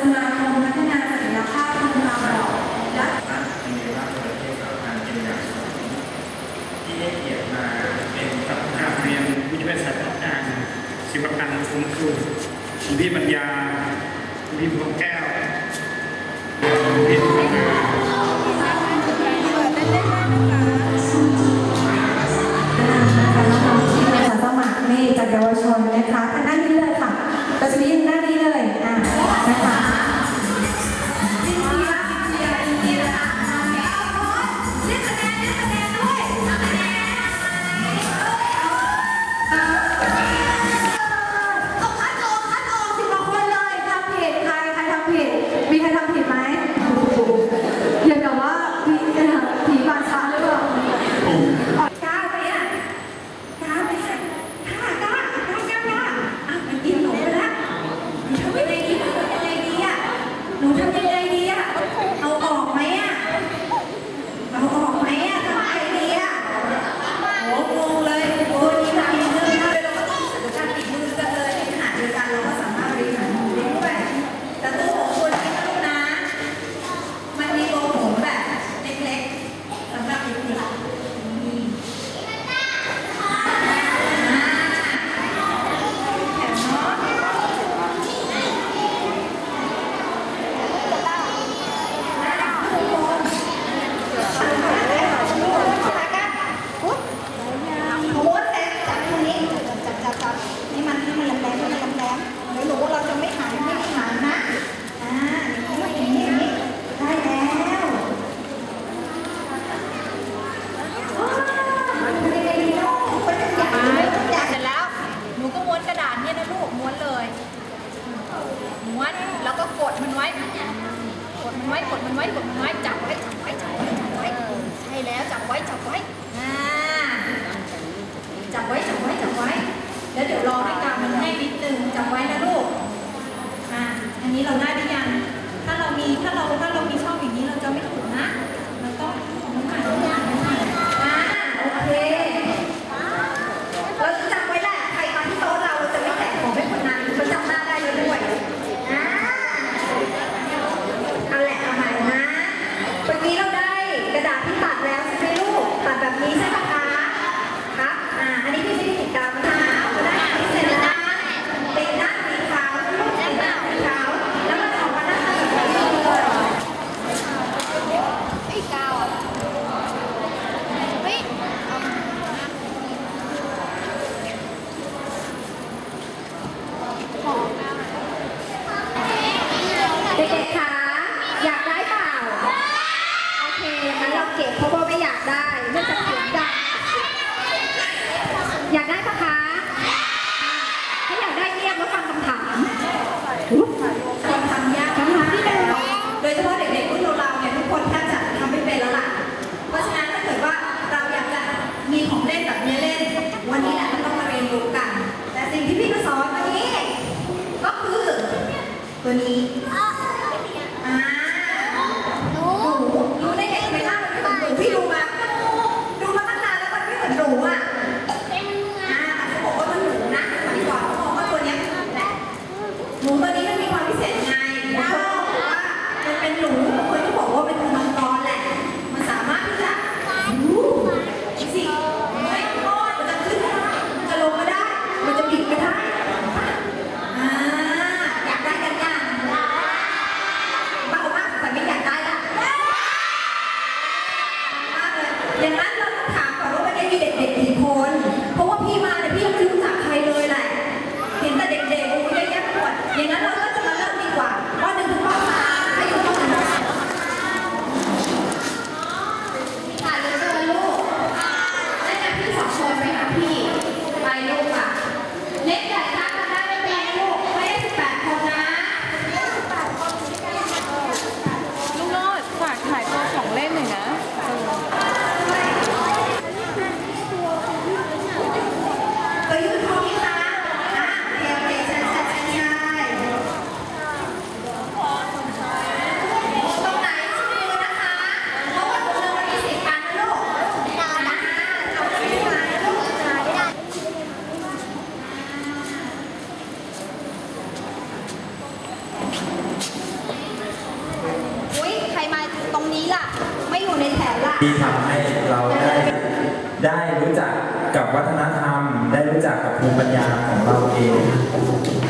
สมาคมพัฒนาศักยภาพคนมางกอกและในราชประเทศสัมพันธ์เป็นอย่างสูที่ได้เกียรติมาเป็นกับทางเรียนวิทยาศาสตร์การศิลปกรรมคุ้มครูคุณพี่ปัญญาคุณพี่พงแก ไว้แบบไม้จับไว้ 嗯 กับภูมิปัญญาของเราเอง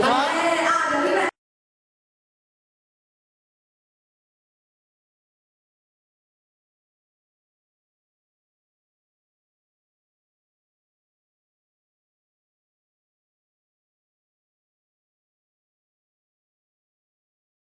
감사합니다.